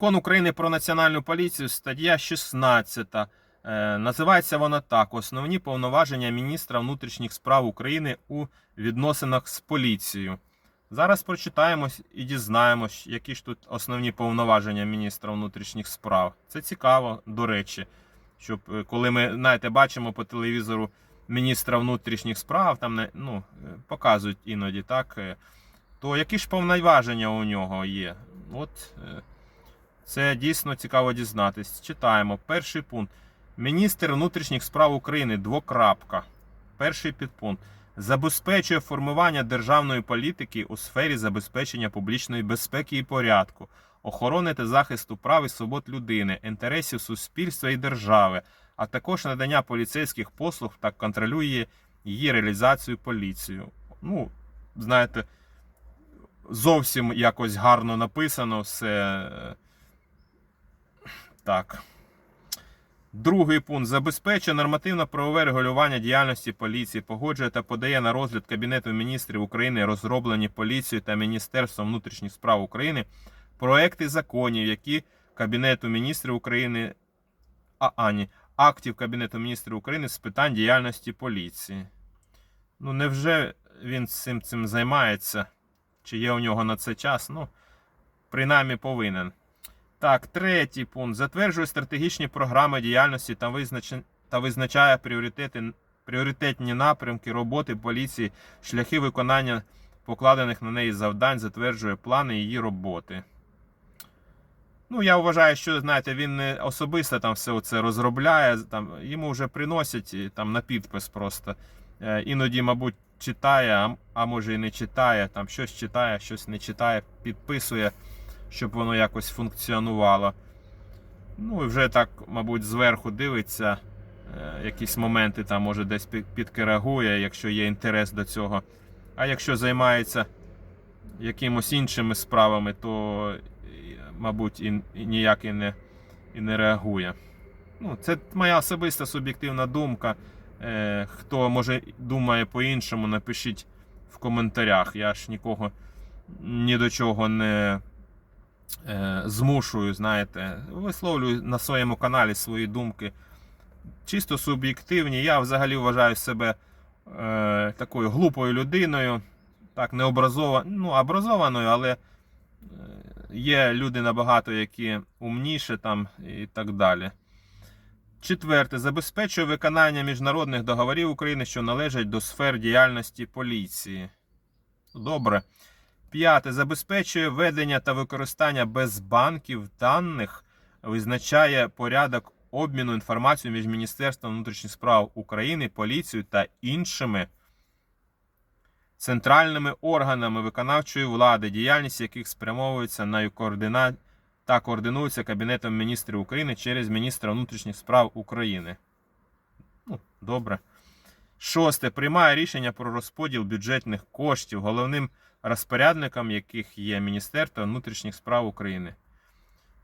Закон України про національну поліцію, стаття 16. Е, називається вона так: Основні повноваження міністра внутрішніх справ України у відносинах з поліцією. Зараз прочитаємо і дізнаємось, які ж тут основні повноваження міністра внутрішніх справ. Це цікаво, до речі, щоб е, коли ми знаєте, бачимо по телевізору міністра внутрішніх справ, там ну, е, показують іноді так. То які ж повноваження у нього є? От це дійсно цікаво дізнатись. Читаємо. Перший пункт. Міністр внутрішніх справ України. Двокрапка. Перший підпункт. Забезпечує формування державної політики у сфері забезпечення публічної безпеки і порядку, охорони та захисту прав і свобод людини, інтересів суспільства і держави, а також надання поліцейських послуг та контролює її реалізацію поліцією. Ну, знаєте, зовсім якось гарно написано все. Так. Другий пункт забезпечує нормативно-правове регулювання діяльності поліції, погоджує та подає на розгляд Кабінету міністрів України розроблені поліцією та Міністерством внутрішніх справ України проекти законів, які Кабінету міністрів України а, ані, актів Кабінету міністрів України з питань діяльності поліції. Ну, невже він цим цим займається? Чи є у нього на це час? Ну, принаймні повинен. Так, третій пункт. Затверджує стратегічні програми діяльності та, визнач... та визначає пріоритети... пріоритетні напрямки роботи поліції, шляхи виконання покладених на неї завдань, затверджує плани її роботи. Ну, я вважаю, що знаєте, він не особисто там все це розробляє, там, йому вже приносять там, на підпис просто. Е, Іноді, мабуть, читає, а, а може і не читає, там щось читає, щось не читає, підписує щоб воно якось функціонувало. Ну і вже так, мабуть, зверху дивиться, е, якісь моменти там може десь під- підкоригує, якщо є інтерес до цього. А якщо займається якимось іншими справами, то, мабуть, і, і ніяк і не, і не реагує. Ну, це моя особиста суб'єктивна думка. Е, хто може думає по-іншому, напишіть в коментарях. Я ж нікого ні до чого не е, змушую, знаєте, висловлюю на своєму каналі свої думки. Чисто суб'єктивні. Я взагалі вважаю себе е, такою глупою людиною, так, не образованою, ну, образованою, але е, є люди набагато, які умніші там і так далі. Четверте. Забезпечує виконання міжнародних договорів України, що належать до сфер діяльності поліції. Добре. П'яте. Забезпечує ведення та використання без банків даних, визначає порядок обміну інформацією між Міністерством внутрішніх справ України, поліцією та іншими центральними органами виконавчої влади, діяльність яких спрямовується на координа... та координується Кабінетом міністрів України через міністра внутрішніх справ України. Ну, добре. Шосте. Приймає рішення про розподіл бюджетних коштів, головним розпорядником яких є Міністерство внутрішніх справ України.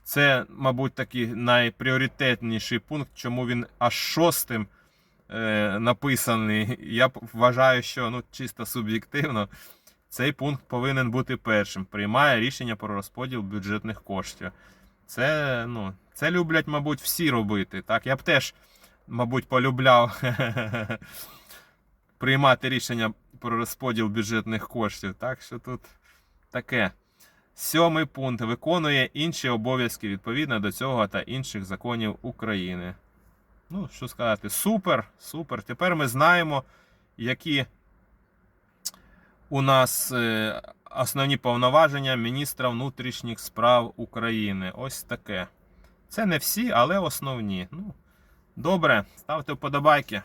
Це, мабуть, такий найпріоритетніший пункт, чому він аж шостим е, написаний. Я вважаю, що ну, чисто суб'єктивно цей пункт повинен бути першим. Приймає рішення про розподіл бюджетних коштів. Це, ну, це люблять, мабуть, всі робити. Так? Я б теж, мабуть, полюбляв приймати рішення про розподіл бюджетних коштів. Так що тут таке. Сьомий пункт виконує інші обов'язки відповідно до цього та інших законів України. Ну, що сказати, супер, супер. Тепер ми знаємо, які у нас е, основні повноваження міністра внутрішніх справ України. Ось таке. Це не всі, але основні. Ну, добре, ставте вподобайки.